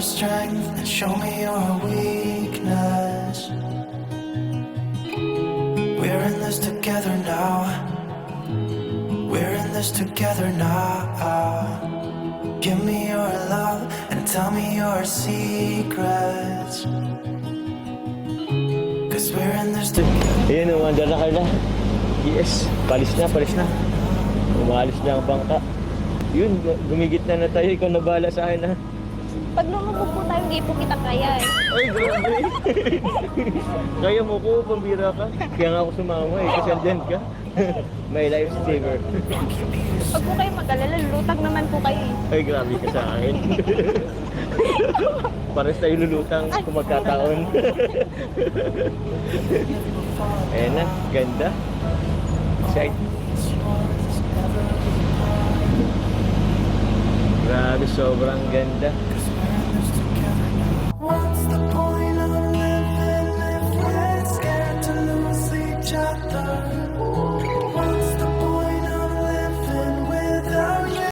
strength and show me your weakness. We're in this together now. We're in this together now. Give me your love and tell me your secrets. Cause we're in this together. Ayun, umandar na Carla. Yes, palis na, palis na. Umalis na ang bangka. Yun, gumigit na na tayo. Ikaw na bahala sa akin ha. Pag lumubog po tayo, hindi po kita kaya eh. Ay, grabe. Kaya mo ko, pambira ka. Kaya nga ako sumama eh, kasi andyan ka. My lifesaver. Pag po kayo mag-alala, lulutang naman po kayo eh. Ay, grabe ka sa akin. Pares tayo lulutang kung magkataon. Ayan na, ganda. Sight. Grabe, sobrang ganda.